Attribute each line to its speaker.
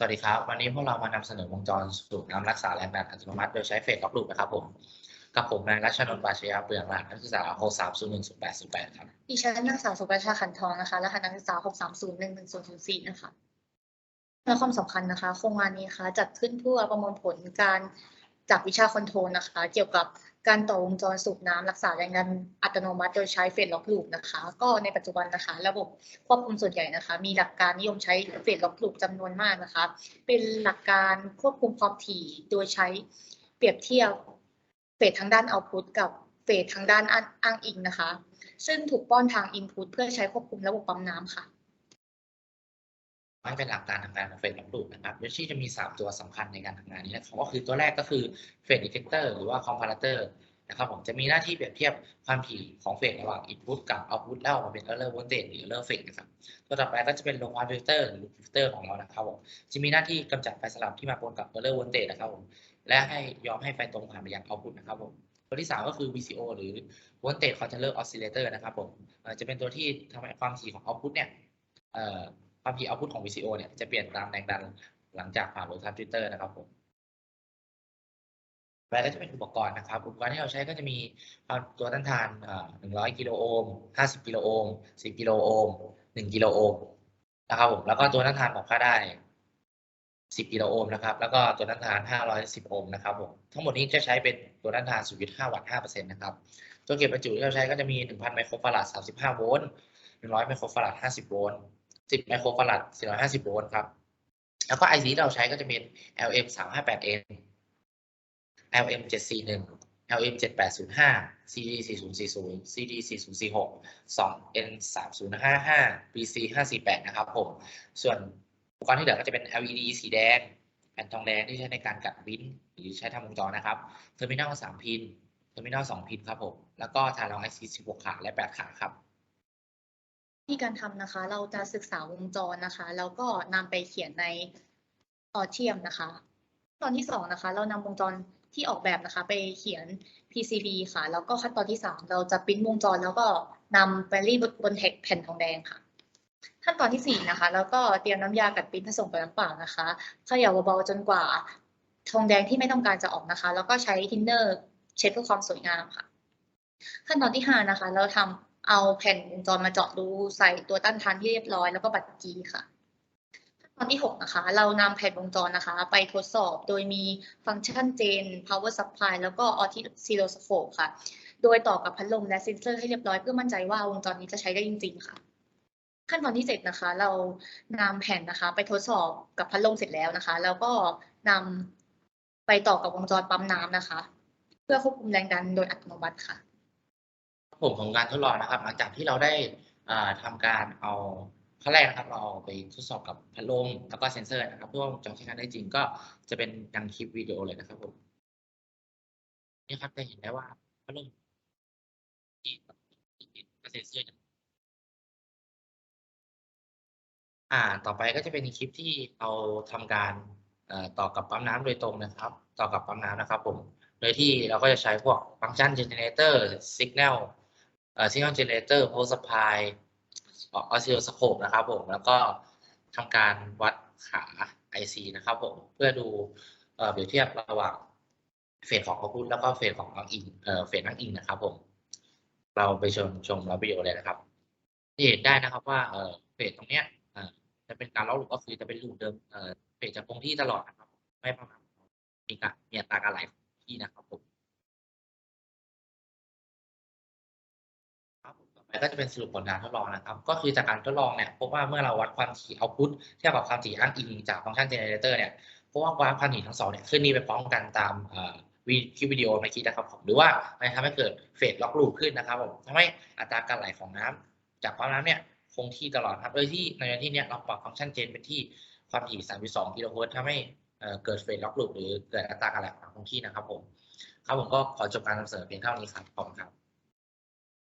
Speaker 1: สวัสดีครับ วันนี้พวกเรามานำเสนอวงจรสูบน้ำรักษาแรงดันอัตโนมัติ โดยใช้เฟสล็อกลูปนะครับผม กับผมนายรัชนนท์ปาชยาเปลืองหลักนักศึกษาโฮสามศูนย์หนึ่งศูนย์แปดศูนย์แปดครับ
Speaker 2: ดิฉันนางสาวสุประชาขันทองนะคะรหัสนักศึกษา6301104นะคะและความสำคัญนะคะ โครงงานนี้คะจัดขึ้นเพื่อประมวลผลการ จากวิชาคอนโทรลนะคะ เกี่ยวกับการต่อวงจรสูบน้ำรักษาแรงดันอัตโนมัติโดยใช้เฟสล็อกลูปนะคะ ก็ในปัจจุบันนะคะ ระบบควบคุมส่วนใหญ่นะคะ มีหลักการนิยมใช้เฟสล็อกลูปจำนวนมากนะคะ เป็นหลักการควบคุมความถี่โดยใช้เปรียบเทียบเฟสทางด้านเอาพุตกับเฟสทางด้านอ้างอิงนะคะ ซึ่งถูกป้อนทาง Input เพื่อใช้ควบคุมระบบปั๊มน้ำค่ะ
Speaker 1: ให้เป็นหลักการทำงานของเฟสล็อกลูปนะครับโดยที่จะมี 3 ตัวสำคัญในการทำงานนี้นะครับก็คือตัวแรกก็คือเฟสดีเทคเตอร์หรือว่าคอมพาราเตอร์นะครับผมจะมีหน้าที่เปรียบเทียบความถี่ของเฟสระหว่าง input กับ output แล้วออกมาเป็น error voltage หรือ error phase นะครับตัวต่อไปก็จะเป็น low pass filter หรือ filter ของเรานะครับผมจะมีหน้าที่กำจัดไฟสลับที่มาปนกับ error voltage นะครับผมและให้ยอมให้ไฟตรงผ่านไปยัง output นะครับผมตัวที่ 3 ก็คือ VCO หรือ voltage controller oscillator นะครับผมเอ่อจะเป็นตัวที่ทำให้ความถี่ของ output เนี่ยเอ่อ ความถี่ output ของ VCO เนี่ยจะเปลี่ยนตามแรงดันหลังจากผ่าน low pass filter นะครับผมแวร์ก็จะเป็นอุปกรณ์นะครับ อุปกรณ์ที่เราใช้ก็จะมีตัวต้านทานอ่า100 กิโลโอห์ม 50 กิโลโอห์ม 10 กิโลโอห์ม 1 กิโลโอห์มนะครับผม แล้วก็ตัวต้านทานของค่าได้ 10 กิโลโอห์มนะครับ แล้วก็ตัวต้านทาน 510 โอห์มนะครับผม ทั้งหมดนี้จะใช้เป็นตัวต้านทาน 0.5 วัตต์ 5%นะครับ ตัวเก็บประจุที่เราใช้ก็จะมี 1,000 ไมโครฟาราด 35 โวลต์ 100 ไมโครฟาราด 50 โวลต์ 10 ไมโครฟาราด450 โวลต์ครับ แล้วก็ IC ที่เราใช้ก็จะเป็น LM 358N LM 741 LM 7805 CD 4040 CD 4046 2 N 3055 BC 548นะครับผม ส่วนอุปกรณ์ที่เหลือก็จะเป็น LED สีแดงแผ่นทองแดงที่ใช้ในการกัดวินหรือใช้ทำวงจรนะครับ เทอร์มินอล3พิน เทอร์มินอล2พินครับผม แล้วก็ฐานรอง IC 16 ขาและ 8 ขาครับ
Speaker 2: ที่การทำนะคะ เราจะศึกษาวงจรนะคะ แล้วก็นำไปเขียนในออเทียมนะคะ ตอนที่สองนะคะ เรานำวงจรที่ออกแบบนะคะ ไปเขียน PCB ค่ะ แล้วก็ขั้นตอนที่สามเราจะปริ้นวงจร แล้วก็นำไปรีดบนแท็กแผ่นทองแดงค่ะขั้นตอนที่สี่นะคะ แล้วก็เตรียมน้ำยากัดปิ้นผสมกับน้ำเปล่านะคะเขย่าเบาๆจนกว่าทองแดงที่ไม่ต้องการจะออกนะคะ แล้วก็ใช้ทินเนอร์เช็ดเพื่อความสวยงามค่ะ ขั้นตอนที่ห้านะคะ เราทำ เอาแผ่นวงจรมาเจาะรูใส่ตัวต้านทานที่เรียบร้อย แล้วก็บัตรจีค่ะขั้นตอนที่หกนะคะ เรานำแผ่นวงจรนะคะ ไปทดสอบโดยมีฟังก์ชันเจน power supply แล้วก็ oscilloscope ค่ะ โดยต่อกับพัดลมและเซ็นเซอร์ให้เรียบร้อยเพื่อมั่นใจว่าวงจรนี้จะใช้ได้จริง ๆ ค่ะ ขั้นตอนที่เจ็ดนะคะ เรานำแผ่นนะคะ ไปทดสอบกับพัดลมเสร็จแล้วนะคะ แล้วก็นำไปต่อกับวงจรปั๊มน้ำนะคะ เพื่อควบคุมแรงดันโดยอัตโนมัติค่ะ
Speaker 1: ผลของการทดลองนะครับ หลังจากที่เราได้อ่าทำการเอาขั้นแรกนะครับ เราไปทดสอบกับพัดลมแล้วก็เซ็นเซอร์นะครับเพื่อว่าจะใช้งานได้จริงก็จะเป็นดังคลิปวิดีโอเลยนะครับผมนี่ครับจะเห็นได้ว่าพัดลมที่กับเซ็นเซอร์อ่า ต่อไปก็จะเป็นคลิปที่เราทำการต่อกับปั๊มน้ำโดยตรงนะครับ ต่อกับปั๊มน้ำนะครับผม โดยที่เราก็จะใช้พวกฟังก์ชัน generator signal เอ่ อ signal generator power supply oscilloscope นะครับผม แล้วก็ทำการวัดขา IC นะครับผม เพื่อดูเปรียบเทียบระหว่างเฟสของ output แล้วก็เฟสของอ้างอิงเฟสอ้างอิงนะครับผม เราไปชมชมรับวิดีโอเลยนะครับที่เห็นได้นะครับว่าเฟสตรงเนี้ยจะเป็นการล็อกลูปก็คือจะเป็นหลูปเดิมเอ่อเฟสจะคงที่ตลอดนะครับ ไม่ประมาณมีการมีอัตราการไหลที่นะครับ ก็จะเป็นสรุปผลการทดลองนะครับ ก็คือจากการทดลองเนี่ยพบว่าเมื่อเราวัดความถี่เอาพุทเทียบกับความถี่อ้างอิงจากฟังก์ชันเจเนเรเตอร์เนี่ยพบว่าความถี่ทั้งสองเนี่ยขึ้นนี่ไปพร้อมกันตามวิคลิปวิดีโอเมื่อกี้นะครับผมหรือว่ามันทำให้เกิดเฟสล็อกลูปขึ้นนะครับผมทำให้อัตราการไหลของน้ำจากความน้ำเนี่ยคงที่ตลอดครับโดยที่ในที่เนี้ยเราปรับฟังก์ชันเจนเป็นที่ความถี่ 32 กิโลเฮิรตซ์ทำให้เอ่เกิดเฟสล็อกลูปหรือเกิดอัตราการไหลของคงที่นะครับผมครับผมก็ขอจบการนำเสนอเพียงเท่านี้ครับขอบคุณครับ